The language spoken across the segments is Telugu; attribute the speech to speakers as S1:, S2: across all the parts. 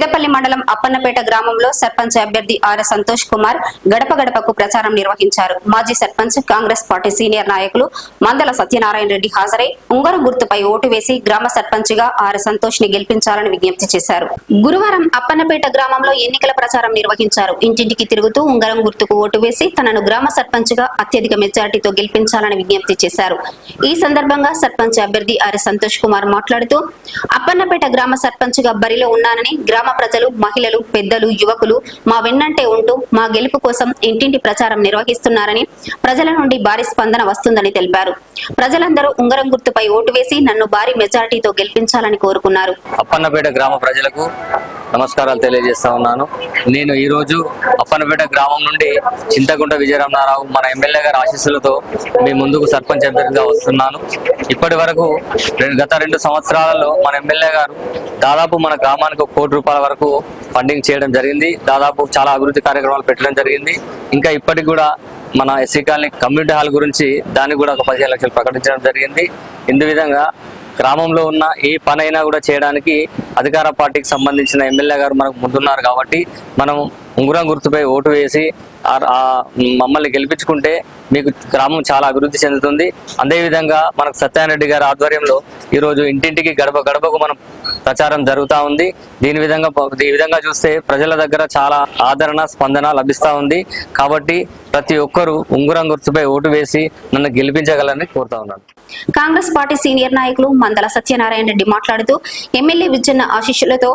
S1: పెద్దపల్లి మండలం అప్పన్నపేట గ్రామంలో సర్పంచ్ అభ్యర్థి ఆర్ సంతోష్ కుమార్ గడప గడపకు ప్రచారం నిర్వహించారు. మాజీ సర్పంచ్ కాంగ్రెస్ పార్టీ సీనియర్ నాయకులు మందల సత్యనారాయణ రెడ్డి హాజరై ఉంగరం గుర్తుపై ఓటు వేసి గ్రామ సర్పంచ్గా ఆర్ సంతోష్ని గెలిపించాలని విజ్ఞప్తి చేశారు. గురువారం అప్పన్నపేట గ్రామంలో ఎన్నికల ప్రచారం నిర్వహించారు. ఇంటింటికి తిరుగుతూ ఉంగరం గుర్తుకు ఓటు వేసి తనను గ్రామ సర్పంచ్గా అత్యధిక మెజార్టీతో గెలిపించాలని విజ్ఞప్తి చేశారు. ఈ సందర్భంగా సర్పంచ్ అభ్యర్థి ఆర్ సంతోష్ కుమార్ మాట్లాడుతూ అప్పన్నపేట గ్రామ సర్పంచ్గా బరిలో ఉన్నానని గ్రామ ప్రజలు మహిళలు పెద్దలు యువకులు మా వెన్నంటే ఉంటూ మా గెలుపు కోసం ఇంటింటి ప్రచారం నిర్వహిస్తున్నారని ప్రజల నుండి భారీ స్పందన వస్తుందని తెలిపారు. ప్రజలందరూ ఉంగరం గుర్తుపై ఓటు వేసి నన్ను భారీ మెజారిటీతో గెలిపించాలని కోరుకున్నారు.
S2: అప్పన్నపేట గ్రామ ప్రజలకు నమస్కారాలు తెలియజేస్తా ఉన్నాను. నేను ఈరోజు అప్పనపేట గ్రామం నుండి చింతగుంట విజయరమణారావు మన ఎమ్మెల్యే గారి ఆశీస్సులతో మీ ముందుకు సర్పంచ్ అభ్యర్థిగా వస్తున్నాను. ఇప్పటి వరకు రెండు- గత రెండు సంవత్సరాలలో మన ఎమ్మెల్యే గారు దాదాపు మన గ్రామానికి ఒక కోటి రూపాయల వరకు ఫండింగ్ చేయడం జరిగింది. దాదాపు చాలా అభివృద్ధి కార్యక్రమాలు పెట్టడం జరిగింది. ఇంకా ఇప్పటికి కూడా మన ఎస్సీ కాలనీ కమ్యూనిటీ హాల్ గురించి దానికి కూడా ఒక పదిహేను లక్షలు ప్రకటించడం జరిగింది. ఇందు విధంగా గ్రామంలో ఉన్న ఏ పనైనా కూడా చేయడానికి అధికార పార్టీకి సంబంధించిన ఎమ్మెల్యే గారు మనకు ముందున్నారు కాబట్టి మనం ఉంగురం గుర్తుపై ఓటు వేసి మమ్మల్ని గెలిపించుకుంటే మీకు గ్రామం చాలా అభివృద్ధి చెందుతుంది. అదేవిధంగా మనకు సత్యారెడ్డి గారి ఆధ్వర్యంలో ఈరోజు ఇంటింటికి గడప గడపకు మనం ప్రచారం జరుగుతూ ఉంది. దీని విధంగా ఈ విధంగా చూస్తే ప్రజల దగ్గర చాలా ఆదరణ స్పందన లభిస్తూ ఉంది. కాబట్టి ప్రతి ఒక్కరూ ఉంగురం గుర్తుపై ఓటు వేసి నన్ను గెలిపించగలని కోరుతా ఉన్నాను.
S1: కాంగ్రెస్ పార్టీ సీనియర్ నాయకులు మందల సత్యనారాయణ రెడ్డి మాట్లాడుతూ ఎమ్మెల్యే విజయన్న ఆశీస్సులతో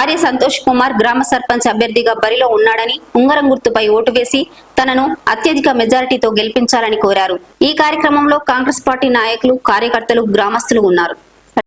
S1: ఆర్య సంతోష్ కుమార్ గ్రామ సర్పంచ్ అభ్యర్థిగా బరిలో ఉన్నాడని ఉంగరం గుర్తుపై ఓటు వేసి తనను అత్యధిక మెజారిటీతో గెలిపించాలని కోరారు. ఈ కార్యక్రమంలో కాంగ్రెస్ పార్టీ నాయకులు కార్యకర్తలు గ్రామస్తులు ఉన్నారు.